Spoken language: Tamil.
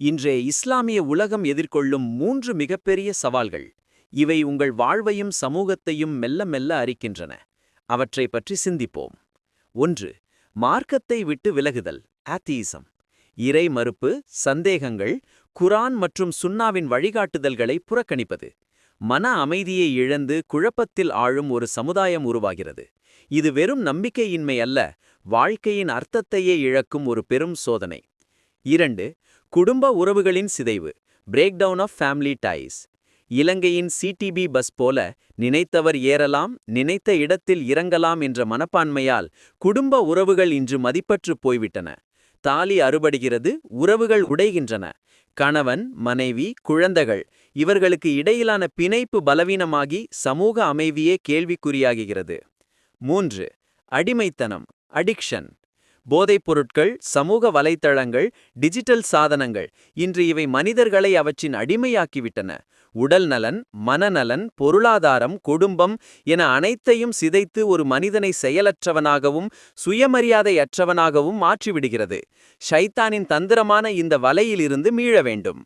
இன்றைய இஸ்லாமிய உலகம் எதிர்கொள்ளும் மூன்று மிகப்பெரிய சவால்கள். இவை உங்கள் வாழ்வையும் சமூகத்தையும் மெல்ல மெல்ல அரிக்கின்றன. அவற்றை பற்றி சிந்திப்போம். ஒன்று மார்க்கத்தை விட்டு விலகுதல் ஆத்தீசம் இறை மறுப்பு சந்தேகங்கள் குரான் மற்றும் சுன்னாவின் வழிகாட்டுதல்களை புறக்கணிப்பது. மன அமைதியை இழந்து குழப்பத்தில் ஆழும் ஒரு சமுதாயம் உருவாகிறது. இது வெறும் நம்பிக்கையின்மை அல்ல வாழ்க்கையின் அர்த்தத்தையே இழக்கும் ஒரு பெரும் சோதனை. இரண்டு குடும்ப உறவுகளின் சிதைவு break down of family ties இலங்கையின் சிடிபி பஸ் போல நினைத்தவர் ஏறலாம் நினைத்த இடத்தில் இறங்கலாம் என்ற மனப்பான்மையால் குடும்ப உறவுகள் இன்று மதிப்பற்று போய்விட்டன. தாலி அறுபடுகிறது உறவுகள் உடைகின்றன. கணவன் மனைவி குழந்தைகள் இவர்களுக்கு இடையிலான பிணைப்பு பலவீனமாகி சமூக அமைவியே கேள்விக்குறியாகிறது மூன்று அடிமைத்தனம் அடிக்ஷன் போதைப் பொருட்கள் சமூக வலைத்தளங்கள் டிஜிட்டல் சாதனங்கள். இன்று இவை மனிதர்களை அவற்றின் அடிமையாக்கிவிட்டன. உடல் நலன் மனநலன் பொருளாதாரம் குடும்பம் என அனைத்தையும் சிதைத்து ஒரு மனிதனை செயலற்றவனாகவும் சுயமரியாதையற்றவனாகவும் மாற்றிவிடுகிறது. ஷைத்தானின் தந்திரமான இந்த வலையிலிருந்து மீள வேண்டும்.